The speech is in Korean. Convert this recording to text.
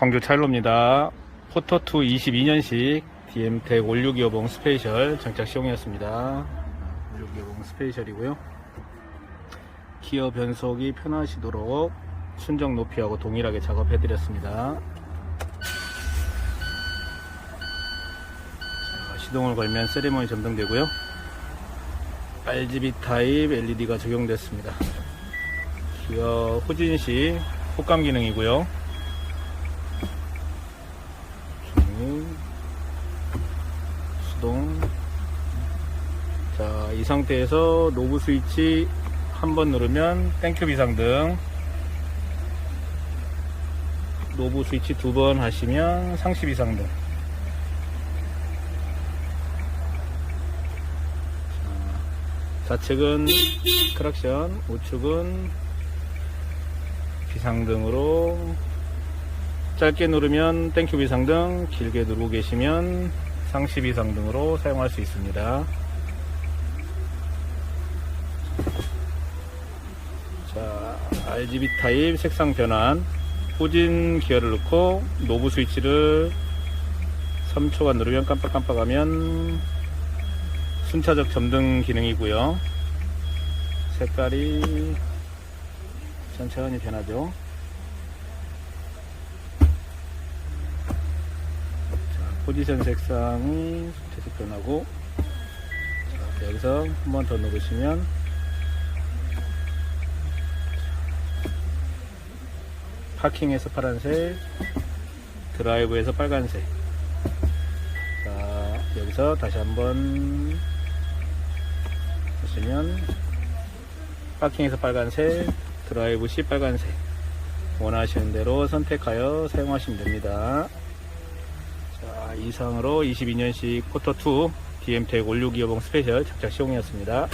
광주 차일로입니다. 포터2 22년식 DM텍 5625봉 스페셜 장착 시용이었습니다. 5625봉 스페셜이고요. 기어 변속이 편하시도록 순정 높이하고 동일하게 작업해드렸습니다. 자, 시동을 걸면 세리머니 점등되고요. RGB 타입 LED가 적용됐습니다. 기어 후진식 호감 기능이고요. 중, 수동. 자, 이 상태에서 노브 스위치 한 번 누르면 땡큐 비상등. 노브 스위치 두 번 하시면 상시 비상등. 자, 좌측은 크락션, 우측은 비상등으로 짧게 누르면 땡큐 비상등, 길게 누르고 계시면 상시 비상등으로 사용할 수 있습니다. 자, RGB 타입 색상 변환, 후진 기어를 넣고 노브 스위치를 3초간 누르면 깜빡깜빡하면 순차적 점등 기능이고요. 색깔이 천천히 변하죠. 자, 포지션 색상이 계속 변하고 자, 여기서 한 번 더 누르시면 파킹에서 파란색 드라이브에서 빨간색. 자 여기서 다시 한번 보시면 파킹에서 빨간색 드라이브 시 빨간색. 원하시는 대로 선택하여 사용하시면 됩니다. 자 이상으로 22년식 포터2 DM텍 5625봉 스페셜 작작 시공이었습니다